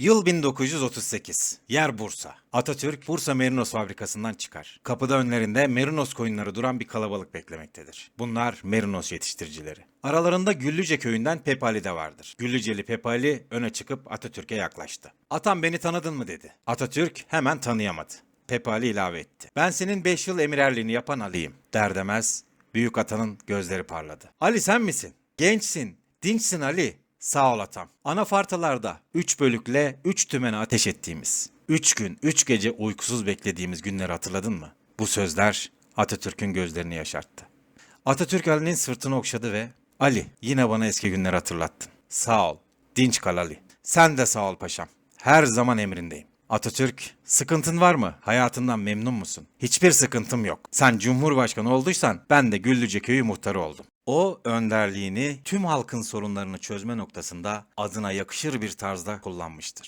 Yıl 1938. Yer Bursa. Atatürk Bursa Merinos fabrikasından çıkar. Kapıda önlerinde Merinos koyunları duran bir kalabalık beklemektedir. Bunlar Merinos yetiştiricileri. Aralarında Güllüce köyünden Pepali de vardır. Güllüceli Pepali öne çıkıp Atatürk'e yaklaştı. Atam beni tanıdın mı dedi. Atatürk hemen tanıyamadı. Pepali ilave etti. Ben senin 5 yıl emirerliğini yapan Ali'yim. Der demez büyük atanın gözleri parladı. Ali sen misin? Gençsin, dinçsin Ali. Sağ ol atam. Anafartalarda 3 bölükle 3 tümene ateş ettiğimiz, 3 gün 3 gece uykusuz beklediğimiz günleri hatırladın mı? Bu sözler Atatürk'ün gözlerini yaşarttı. Atatürk Ali'nin sırtını okşadı ve Ali yine bana eski günleri hatırlattın. Sağ ol. Dinç kal Ali. Sen de sağ ol paşam. Her zaman emrindeyim. Atatürk, sıkıntın var mı? Hayatından memnun musun? Hiçbir sıkıntım yok. Sen cumhurbaşkanı olduysan ben de Güllüce köyü muhtarı oldum. O önderliğini tüm halkın sorunlarını çözme noktasında adına yakışır bir tarzda kullanmıştır.